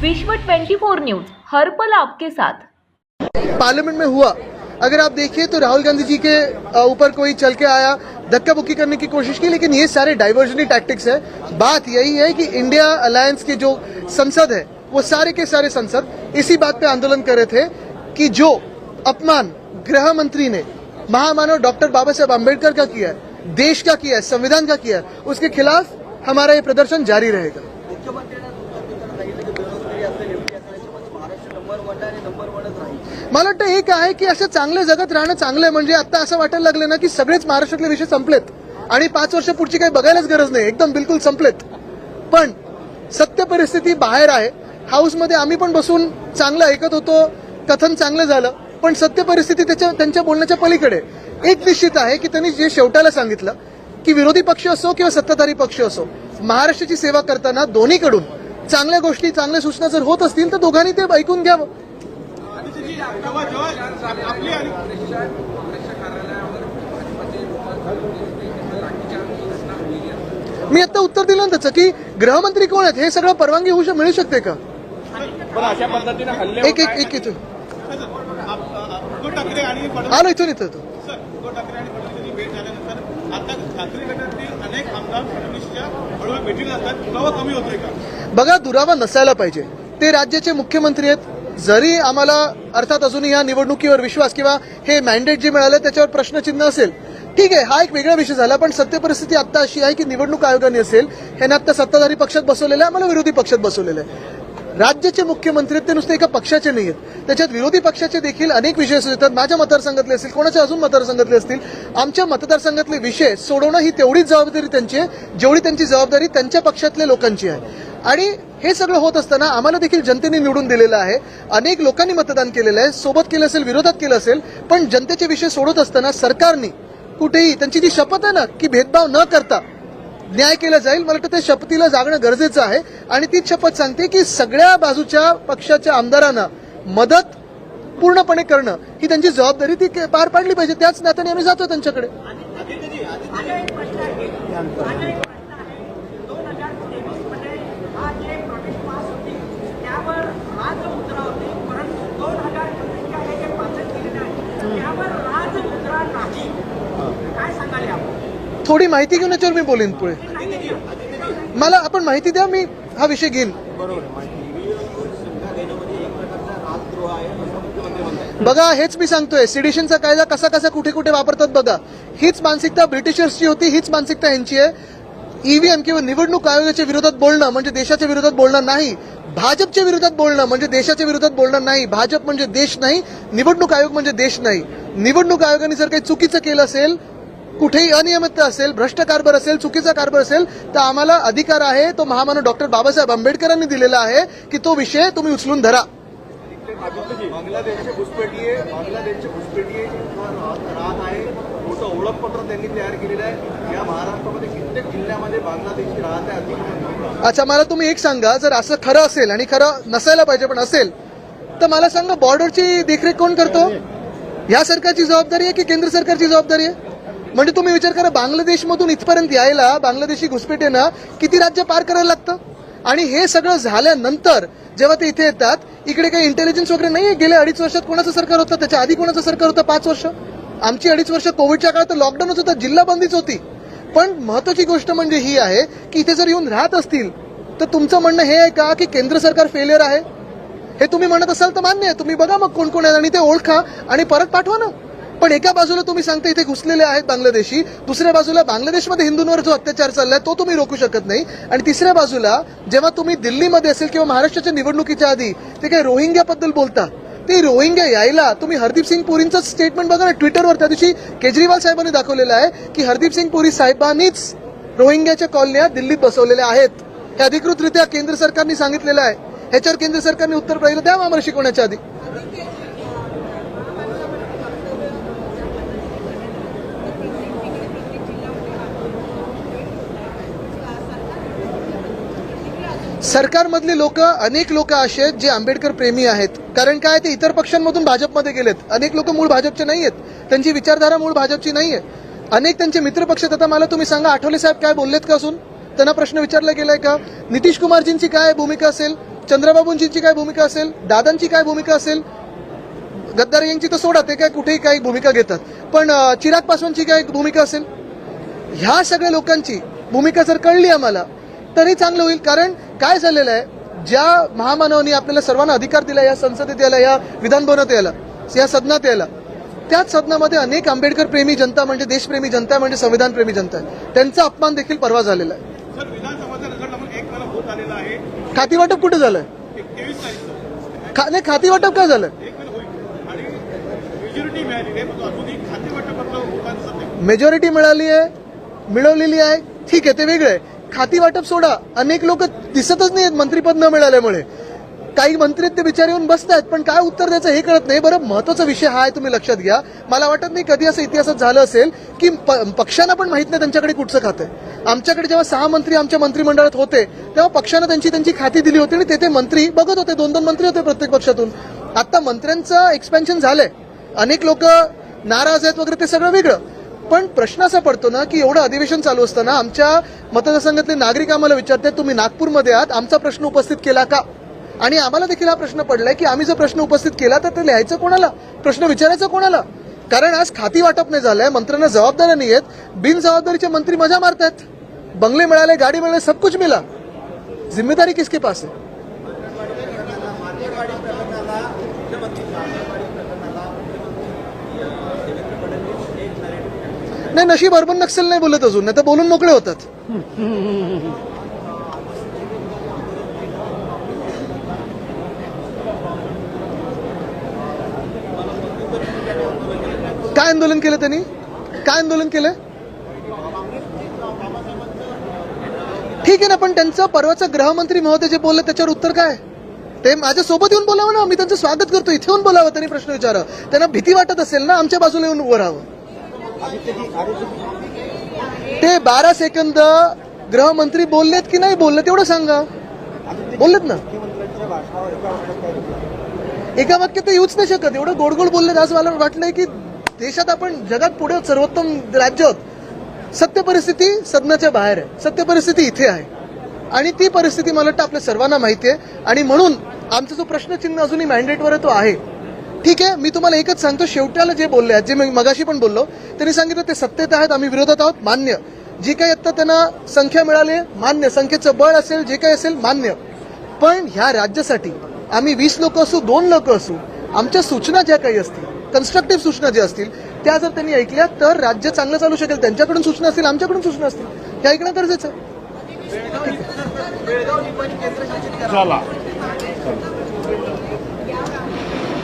विश्व 24 न्यूज़, हर पल आपके साथ। पार्लियामेंट में हुआ। अगर आप देखिए तो राहुल गांधी जी के ऊपर कोई चल के आया, धक्का बुक्की करने की कोशिश की, लेकिन ये सारे डाइवर्जनी टैक्टिक्स है। बात यही है कि इंडिया अलायंस के जो संसद है, वो सारे के सारे संसद इसी बात पे आंदोलन कर रहे थे कि जो अपमान गृह मंत्री ने, महामानव डॉक्टर बाबा साहेब आम्बेडकर का किया है, देश का किया है, संविधान का किया है, उसके खिलाफ हमारा ये प्रदर्शन जारी रहेगा। मला वाटतं एक आहे की असं चांगलं जगत राहणं चांगलं आहे. म्हणजे आता असं वाटायला लागलं ना की सगळेच महाराष्ट्रातले विषय संपलेत. आणि पाच वर्ष पुढची काही बघायलाच गरज नाही. एकदम बिलकुल संपलेत. पण सत्य परिस्थिती बाहेर आहे. हाऊसमध्ये आम्ही पण बसून चांगलं ऐकत होतो. कथन चांगलं झालं. पण सत्य परिस्थिती त्याच्या त्यांच्या बोलण्याच्या पलीकडे एक निश्चित आहे की त्यांनी जे शेवटाला सांगितलं की विरोधी पक्ष असो किंवा सत्ताधारी पक्ष असो महाराष्ट्राची सेवा करताना दोन्हीकडून चांगल्या गोष्टी चांगल्या सूचना जर होत असतील तर दोघांनी ते ऐकून घ्यावं. आपली आणि मी आता उत्तर दिलं ना त्याचं की गृहमंत्री कोण आहेत? हे सगळं परवानगी होऊ मिळू शकते का? अशा पद्धतीने हल्ले एक एक एक इथून. आलो इथून इथं तो बघा दुरावा नसायला पाहिजे. ते राज्याचे मुख्यमंत्री आहेत जरी आम्हाला अर्थात अजूनही या निवडणुकीवर विश्वास किंवा हे मॅन्डेट जे मिळालं त्याच्यावर प्रश्नचिन्ह असेल ठीक आहे हा एक वेगळा विषय झाला पण सत्य परिस्थिती आता अशी आहे की निवडणूक आयोगाने असेल ह्याने आता सत्ताधारी पक्षात बसवलेलं आहे आम्हाला विरोधी पक्षात बसवलेलं. आहे राज्याचे मुख्यमंत्री ते नुसते एका पक्षाचे नाही आहेत त्याच्यात विरोधी पक्षाचे देखील अनेक विषय असू येतात माझ्या मतदारसंघातले असतील कोणाच्या अजून मतदारसंघातले असतील आमच्या मतदारसंघातले विषय सोडवणं ही तेवढीच जबाबदारी त्यांची आहे. जेवढी त्यांची जबाबदारी त्यांच्या पक्षातल्या लोकांची आहे. आणि हे सगळं होत असताना आम्हाला देखील जनतेने निवडून दिलेलं आहे. अनेक लोकांनी मतदान केलेलं आहे. सोबत केलं असेल विरोधात केलं असेल पण जनतेचे विषय सोडत असताना सरकारने कुठेही त्यांची जी शपथ आहे ना की भेदभाव न करता न्याय केला जाईल मला वाटतं त्या शपथीला जागणं गरजेचं आहे. आणि तीच शपथ सांगते की सगळ्या बाजूच्या पक्षाच्या आमदारांना मदत पूर्णपणे करणं ही त्यांची जबाबदारी ती पार पाडली पाहिजे. त्याच नात्याने आम्ही जातो त्यांच्याकडे दोन हजार तेवीसमध्ये हा जे प्रोजेक्ट पास होती त्यावर राजमुद्रा होती परंतु दोन हजार चोवीसच्या हे जे पासन केलेलं आहे त्यावर राजमुद्रा नाही काय सांगाल यावर थोडी माहिती घेऊन याच्यावर मी बोलेन पुढे. मला आपण माहिती द्या मी हा विषय घेईन. बघा हेच मी सांगतोय सिडिशनचा कायदा कसा कसा कुठे कुठे वापरतात बघा. हीच मानसिकता ब्रिटिशर्सची होती हीच मानसिकता यांची आहे. ईव्हीएम किंवा निवडणूक आयोगाच्या विरोधात बोलणं म्हणजे देशाच्या विरोधात बोलणं नाही. भाजपच्या विरोधात बोलणं म्हणजे देशाच्या विरोधात बोलणं नाही. भाजप म्हणजे देश नाही निवडणूक आयोग म्हणजे देश नाही. निवडणूक आयोगाने जर काही चुकीचं केलं असेल कुठेही अनियमितता असेल भ्रष्ट कारभार असेल चुकीचा कारभार असेल तर आम्हाला अधिकार आहे तो महामानव डॉक्टर बाबासाहेब आंबेडकरांनी दिलेला आहे की तो विषय तुम्ही उचलून धरा. बांगलादेशची आहे बांगलादेशची घुसपेटी राहत आहे. मोठं ओळखपत्र त्यांनी तयार केलेलं आहे. या महाराष्ट्रामध्ये कित्येक जिल्ह्यामध्ये बांगलादेशी राहत आहे अतिक्रमण अच्छा मला तुम्ही एक सांगा जर असं खरं असेल आणि खरं नसायला पाहिजे पण असेल तर मला सांगा बॉर्डरची देखरेख कोण करतो? ह्या सरकारची जबाबदारी आहे की केंद्र सरकारची जबाबदारी आहे? म्हणजे तुम्ही विचार करा बांगलादेशमधून इथपर्यंत यायला बांगलादेशी घुसपेटेनं किती राज्य पार करायला लागतं? आणि हे सगळं झाल्यानंतर जेव्हा ते इथे येतात इकडे काही इंटेलिजन्स वगैरे नाही गेल्या अडीच वर्षात कोणाचं सरकार होतं? त्याच्या आधी कोणाचं सरकार होतं पाच वर्ष? आमची अडीच वर्ष कोविडच्या काळात लॉकडाऊनच होता जिल्हा बंदीच होती. पण महत्वाची गोष्ट म्हणजे ही आहे की इथे जर येऊन राहत असतील तर तुमचं म्हणणं हे आहे का की केंद्र सरकार फेलियर आहे? हे तुम्ही म्हणत असाल तर मान्य आहे. तुम्ही बघा मग कोण कोण आहे आणि ते ओळखा आणि परत पाठवा ना. पण एका बाजूला तुम्ही सांगता इथे घुसलेले आहेत बांगलादेशी दुसऱ्या बाजूला बांगलादेशमध्ये हिंदूंवर जो अत्याचार चाललाय तो तुम्ही रोखू शकत नाही. आणि तिसऱ्या बाजूला जेव्हा तुम्ही दिल्लीमध्ये असेल किंवा महाराष्ट्राच्या निवडणुकीच्या आधी ते काही रोहिंग्याबद्दल बोलता ते रोहिंग्या यायला तुम्ही हरदीप सिंग पुरींचं स्टेटमेंट बघा ना ट्विटरवर त्या दिवशी केजरीवाल साहेबांनी दाखवलेलं आहे की हरदीप सिंग पुरी साहेबांनीच रोहिंग्याच्या कॉलन्या दिल्लीत बसवलेल्या आहेत. हे अधिकृतरित्या केंद्र सरकारने सांगितलेलं आहे. ह्याच्यावर केंद्र सरकारने उत्तर पाहिलं द्या आम्हाला शिकवण्याच्या आधी. सरकारमधले लोक अनेक लोक असे आहेत जे आंबेडकर प्रेमी आहेत. कारण काय ते इतर पक्षांमधून भाजपमध्ये गेलेत. अनेक लोक मूळ भाजपचे नाही आहेत त्यांची विचारधारा मूळ भाजपची नाही आहे अनेक त्यांचे मित्रपक्ष आता मला तुम्ही सांगा आठवले साहेब काय बोललेत का असून त्यांना प्रश्न विचारला गेलाय का? नितीश कुमारजींची काय भूमिका असेल? चंद्रबाबूंची काय भूमिका असेल? दादांची काय भूमिका असेल? गद्दार यांची तर सोडा ते काय कुठेही काही भूमिका घेतात. पण चिराग पासवानची काय भूमिका असेल? ह्या सगळ्या लोकांची भूमिका जर कळली आम्हाला तरी चांगलं होईल. कारण काय झालेलं आहे? ज्या महामानवानी आपल्याला सर्वांना अधिकार दिला या संसदेत यायला या विधान भवनात यायला या सदनात यायला त्याच सदनामध्ये अनेक आंबेडकर प्रेमी जनता म्हणजे देशप्रेमी जनता म्हणजे संविधान प्रेमी जनता आहे. त्यांचा अपमान देखील परवा झालेला आहे. खाती वाटप कुठे झालंय? नाही खाती वाटप काय झालं? मेजॉरिटी मिळाली आहे मिळवलेली आहे. ठीक आहे ते वेगळं आहे. खाती वाटप सोडा. अनेक लोक दिसतच नाहीत मंत्रीपद न मिळाल्यामुळे. काही मंत्री ते बिचारे येऊन बसतायत पण काय उत्तर द्यायचं हे कळत नाही. बरं महत्त्वाचा विषय हा आहे तुम्ही लक्षात घ्या. मला वाटत नाही कधी असं इतिहासात झालं असेल की प- पक्षांना पण माहीत नाही त्यांच्याकडे कुठचं खातं आहे. आमच्याकडे जेव्हा सहा मंत्री आमच्या मंत्रिमंडळात होते तेव्हा पक्षानं त्यांची त्यांची खाती दिली होती आणि तेथे मंत्री बघत होते. दोन दोन मंत्री होते प्रत्येक पक्षातून. आता मंत्र्यांचं एक्सपेन्शन झालंय. अनेक लोक नाराज आहेत वगैरे ते सगळं वेगळं. पण प्रश्न असा पडतो ना की एवढं अधिवेशन चालू असताना आमच्या मतदारसंघातले नागरिक आम्हाला विचारतात तुम्ही नागपूरमध्ये आहात आमचा प्रश्न उपस्थित केला का? आणि आम्हाला देखील हा प्रश्न पडलाय की आम्ही जर प्रश्न उपस्थित केला तर ते लिहायचं कोणाला? प्रश्न विचारायचा कोणाला? कारण आज खाती वाटप नाही झालंय मंत्र्यांना जबाबदाऱ्या नाही आहेत बिनजबाबदारीचे मंत्री मजा मारतायत. बंगले मिळाले गाडी मिळाले सब कुछ मिला. जिम्मेदारी किसके पास है नाही नशीब अर्बन नक्सल नाही बोलत अजून नाही तर बोलून मोकळे होतात. काय आंदोलन केलं त्यांनी? काय आंदोलन केलं? ठीक आहे ना पण त्यांचं परवाचं गृहमंत्री महोदय जे बोलले त्याच्यावर उत्तर काय? ते माझ्या सोबत येऊन बोलावं ना मी त्यांचं स्वागत करतो. इथे येऊन बोलावं त्यांनी प्रश्न विचारा त्यांना भीती वाटत असेल ना आमच्या बाजूला येऊन उभं राहावं. ते बारा सेकंद गृहमंत्री बोललेत की नाही बोलले तेवढं सांगा. बोललेत ना. एका वाक्यात ते येऊच नाही शकत. एवढं गोड गोड बोललेत. आज मला वाटलंय की देशात आपण जगात पुढे सर्वोत्तम राज्य आहोत. सत्य परिस्थिती सदनाच्या बाहेर आहे. सत्य परिस्थिती इथे आहे. आणि ती परिस्थिती मला वाटतं आपल्या सर्वांना माहिती आहे. आणि म्हणून आमचा जो प्रश्नचिन्ह अजूनही मॅन्डेटवर आहे तो आहे. ठीक आहे मी तुम्हाला एकच सांगतो शेवट्याला जे बोलले आहेत जे मी मगाशी पण बोललो त्यांनी सांगितलं ते सत्तेत आहेत आम्ही विरोधात आहोत मान्य. जी काही आता त्यांना संख्या मिळाली मान्य. संख्येचं बळ असेल जे काही असेल मान्य. पण ह्या राज्यासाठी आम्ही वीस लोक असू दोन लोक असू आमच्या सूचना ज्या काही असतील कन्स्ट्रक्टिव्ह सूचना ज्या असतील त्या जर त्यांनी ऐकल्या तर राज्य चांगलं चालू शकेल. त्यांच्याकडून सूचना असतील आमच्याकडून सूचना असतील. त्या ऐकणं गरजेचं आहे. चला.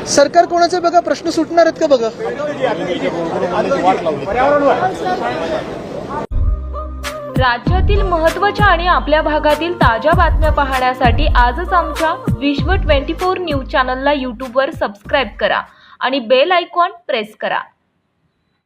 सरकार कोणाचं बघा? प्रश्न सुटणार आहेत का बघा? राज्यातील महत्त्वाच्या आणि आपल्या भागातील ताज्या बातम्या पाहण्यासाठी आजच आमच्या विश्व 24 न्यूज चॅनलला यूट्यूबवर सबस्क्राईब करा आणि बेल आयकॉन प्रेस करा.